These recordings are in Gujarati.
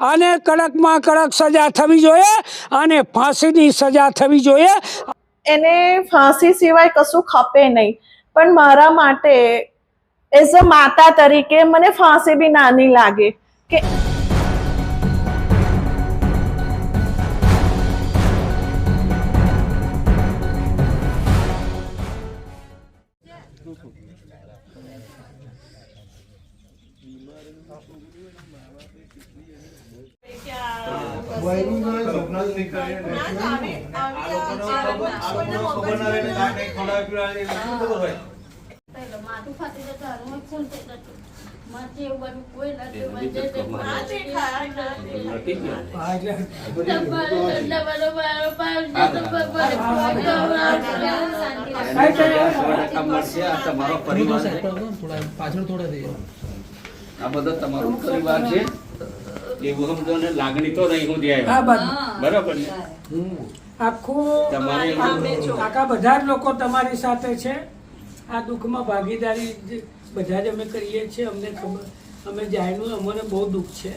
આને કડકમાં કડક સજા થવી જોઈએ અને ફાંસીની સજા થવી જોઈએ. એને ફાંસી સિવાય કશું ખપે નહીં. પણ મારા માટે, એઝ અ માતા તરીકે મને ફાંસી બી નાની લાગે કે જ ને તે કોઈ માથે તમારો પરિવાર છે પાછળ થોડા થઈ આ બધો તમારો પરિવાર છે એવું સમજો લાગણી તો નહીં હું જાય બરાબર ને આખું તમારે આખા બધા જ લોકો તમારી સાથે છે. આ દુઃખમાં ભાગીદારી જે બધા જ અમે કરીએ છીએ અમને ખબર અમે જાણ્યું અમને બહુ દુઃખ છે.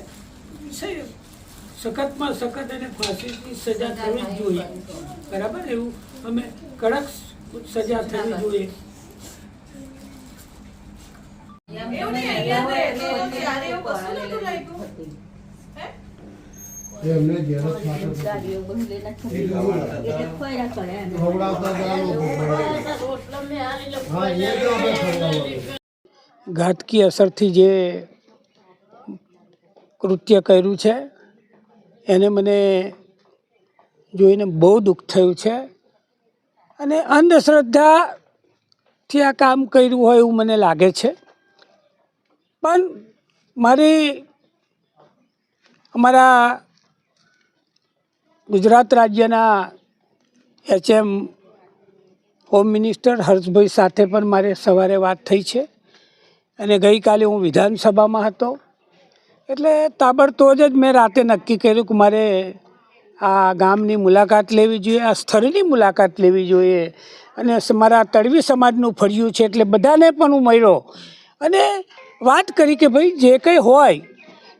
સખતમાં સખત અને ફાંસીની સજા થવી જ જોઈએ. બરાબર? એવું અમે કડક સજા થવી જોઈએ. એટલે ખોયરા કરે એમ. ખવડાવતા હતા આ લોકો રોટલો મેં હારી લો. હા એ તો આપણે માટે ઘાતકી અસરથી જે કૃત્ય કર્યું છે એને મને જોઈને બહુ દુઃખ થયું છે. અને અંધશ્રદ્ધાથી આ કામ કર્યું હોય એવું મને લાગે છે. પણ મારી અમારા ગુજરાત રાજ્યના એચએમ હોમ મિનિસ્ટર હર્ષભાઈ સાથે પણ મારે સવારે વાત થઈ છે. અને ગઈકાલે હું વિધાનસભામાં હતો. એટલે તાબડતોડ જ મેં રાતે નક્કી કર્યું કે મારે આ ગામની મુલાકાત લેવી જોઈએ, આ સ્થળની મુલાકાત લેવી જોઈએ. અને મારા તળવી સમાજનું ફળિયું છે એટલે બધાને પણ હું મળ્યો. અને વાત કરી કે ભાઈ, જે કંઈ હોય,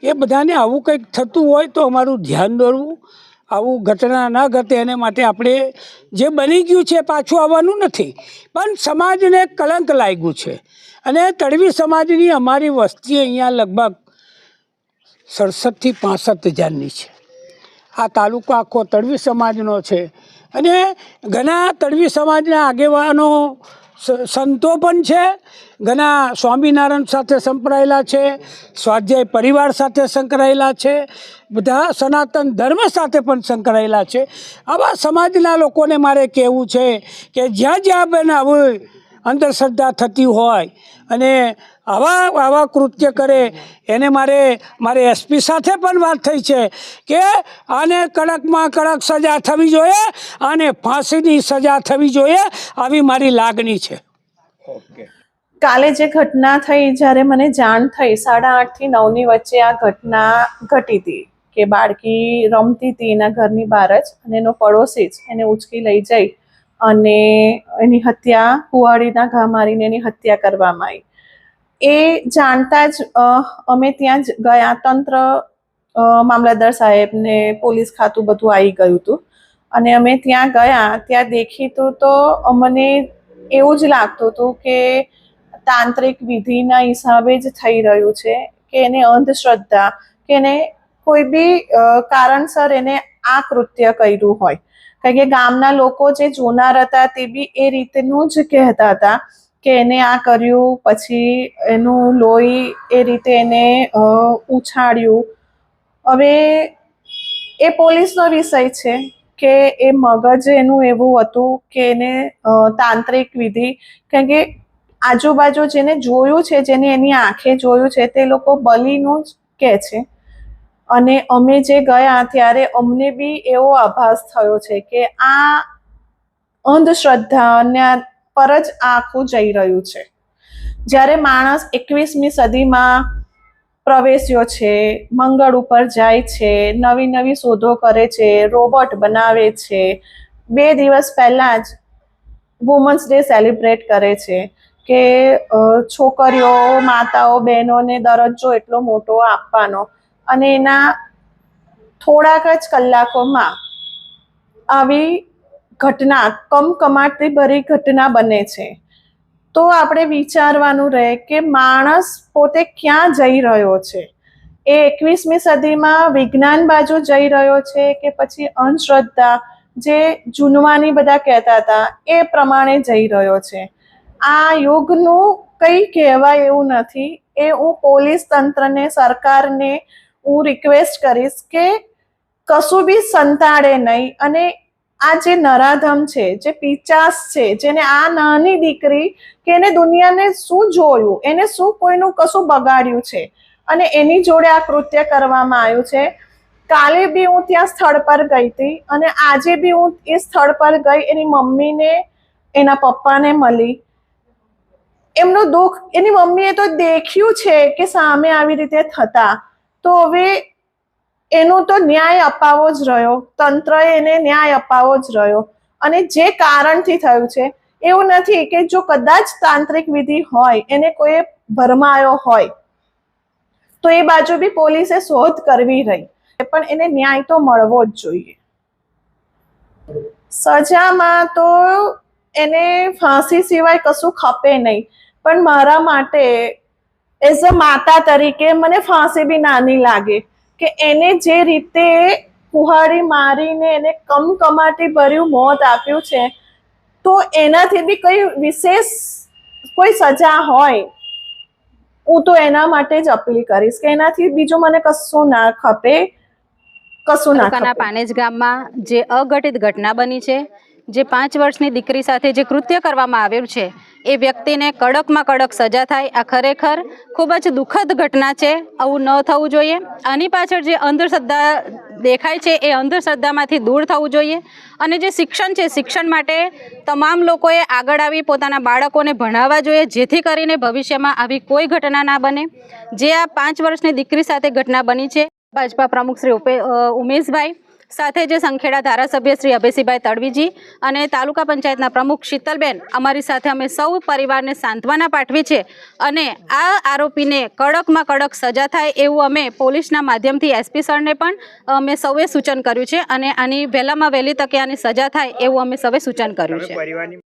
એ બધાને આવું કંઈક થતું હોય તો અમારું ધ્યાન દોરવું. આવું ઘટના ન ઘટે એને માટે આપણે જે બની ગયું છે પાછું આવવાનું નથી. પણ સમાજને કલંક લાગ્યું છે. અને તળવી સમાજની અમારી વસ્તી અહીંયા લગભગ સડસઠથી પાસઠ હજારની છે. આ તાલુકો આખો તળવી સમાજનો છે. અને ઘણા તળવી સમાજના આગેવાનો સંતો પણ છે, ઘણા સ્વામિનારાયણ સાથે સંકળાયેલા છે, સ્વાધ્યાય પરિવાર સાથે સંકળાયેલા છે, બધા સનાતન ધર્મ સાથે પણ સંકળાયેલા છે. આવા સમાજના લોકોને મારે કહેવું છે કે જ્યાં જ્યાં બેન આવું અંધશ્રદ્ધા થતી હોય અને આવા આવા કૃત્ય કરે એને મારે મારે એસપી સાથે પણ વાત થઈ છે કે આને કડકમાં કડક સજા થવી જોઈએ અને ફાંસીની સજા થવી જોઈએ આવી મારી લાગણી છે. કાલે જે ઘટના થઈ જ્યારે મને જાણ થઈ સાડા આઠથી નવની વચ્ચે આ ઘટના ઘટી હતી કે બાળકી રમતી હતી એના ઘરની બહાર જ અને એનો પડોશી જ એને ઉચકી લઈ જઈ અને એની હત્યા કુવાડીના ઘા મારીને એની હત્યા કરવામાં આવી. એ જાણતા જ અમે ત્યાં જ ગયા. તંત્ર મામલતદાર સાહેબને પોલીસ ખાતું બધું આવી ગયું હતું. અને અમે ત્યાં ગયા. ત્યાં દેખીતું તો અમને એવું જ લાગતું હતું કે તાંત્રિક વિધિના હિસાબે જ થઈ રહ્યું છે, કે એને અંધશ્રદ્ધા, કે એને કોઈ બી કારણસર એને આ કૃત્ય કર્યું હોય. કારણ કે ગામના લોકો જે જોનાર હતા તે બી એ રીતનું જ કહેતા હતા. કે એને આ કર્યું, પછી એનું લોહી એ રીતે એને ઉછાળ્યું. હવે એ પોલીસનો વિષય છે કે એ મગજ એનું એવું હતું કે એને તાંત્રિક વિધિ. કારણ કે આજુબાજુ જેને જોયું છે, જેને એની આંખે જોયું છે, તે લોકો બલીનું જ કહે છે. અને અમે જે ગયા ત્યારે અમને બી એવો આભાસ થયો છે કે આ અંધશ્રદ્ધાના પર જ આખું જઈ રહ્યું છે. જ્યારે માણસ એકવીસમી સદીમાં પ્રવેશ્યો છે, મંગળ ઉપર જાય છે, નવી નવી શોધો કરે છે, રોબોટ બનાવે છે, બે દિવસ પહેલાં જ વુમન્સ ડે સેલિબ્રેટ કરે છે કે છોકરીઓ, માતાઓ, બહેનોને દરજ્જો એટલો મોટો આપવાનો. અને એના થોડાક જ કલાકોમાં આવી ઘટના, કમકમાટી ભરી ઘટના બને છે. તો આપણે વિચારવાનું રહે કે માણસ પોતે ક્યાં જઈ રહ્યો છે? એ એકવીસમી સદીમાં વિજ્ઞાન બાજુ જઈ રહ્યો છે કે પછી અંધશ્રદ્ધા, જે જૂનવાની બધા કહેતા હતા, એ પ્રમાણે જઈ રહ્યો છે. આ યુગનું કંઈ કહેવાય એવું નથી. એ હું પોલીસ તંત્રને, સરકારને હું રિક્વેસ્ટ કરીશ કે કશું બી સંતાડે નહીં અને આ જે નરાધમ છે, જે પિચાસ છે, જેને આ નાની દીકરી કે એને દુનિયાને શું જોયું, એને શું કોઈનું કશું બગાડ્યું છે? અને એની જોડે આ કૃત્ય કરવામાં આવ્યું છે. કાલે બી હું ત્યાં સ્થળ પર ગઈ હતી અને આજે બી હું એ સ્થળ પર ગઈ, એની મમ્મીને, એના પપ્પાને મળી. એમનું દુઃખ, એની મમ્મીએ તો દેખ્યું છે કે સામે આવી રીતે થતા. તો હવે એનું તો ન્યાય અપાવો જ રહ્યો. તંત્રએ એને ન્યાય અપાવો જ રહ્યો. અને જે કારણથી થયું છે, એવું નથી કે જો કદાચ તાંત્રિક વિધિ હોય, એને કોઈ ભરમાયો હોય, તો એ બાજુ બી પોલીસે શોધ કરવી રહી. પણ એને ન્યાય તો મળવો જ જોઈએ. સજામાં તો એને ફાંસી સિવાય કશું ખપે નહીં. પણ મારા માટે, એઝ અ માતા તરીકે મને ફાંસી બી નાની લાગે. કે એને જે રીતે કુહાડી મારીને એને કમકમાટી ભર્યું મોત આપ્યું છે તો એનાથી બી કઈ વિશેષ કોઈ સજા હોય હું તો એના માટે જ અપીલ કરીશ કે એનાથી બીજું મને કશું ના ખપે કશું ના પાનેજ ગામમાં જે અઘટિત ઘટના બની છે જે પાંચ વર્ષની દીકરી સાથે જે કૃત્ય કરવામાં આવ્યું છે, એ વ્યક્તિને કડકમાં કડક સજા થાય. આ ખરેખર ખૂબ જ દુઃખદ ઘટના છે, આવું ન થવું જોઈએ. આની પાછળ જે અંધશ્રદ્ધા દેખાય છે, એ અંધશ્રદ્ધામાંથી દૂર થવું જોઈએ. અને જે શિક્ષણ છે, શિક્ષણ માટે તમામ લોકોએ આગળ આવી પોતાના બાળકોને ભણાવવા જોઈએ, જેથી કરીને ભવિષ્યમાં આવી કોઈ ઘટના ના બને. જે આ પાંચ વર્ષની દીકરી સાથે ઘટના બની છે, ભાજપા પ્રમુખ શ્રી ઉમેશભાઈ સાથે જે સંખેડા ધારાસભ્ય શ્રી અભયસિંહભાઈ તડવીજી અને તાલુકા પંચાયતના પ્રમુખ શીતલબેન અમારી સાથે અમે સૌ પરિવારને સાંત્વના પાઠવી છે અને આ આરોપીને કડકમાં કડક સજા થાય એવું અમે પોલીસના માધ્યમથી એસપી સરને પણ અમે સૌએ સૂચન કર્યું છે અને આની વહેલામાં વહેલી તકે આની સજા થાય એવું અમે સૌએ સૂચન કર્યું છે. પરિવારની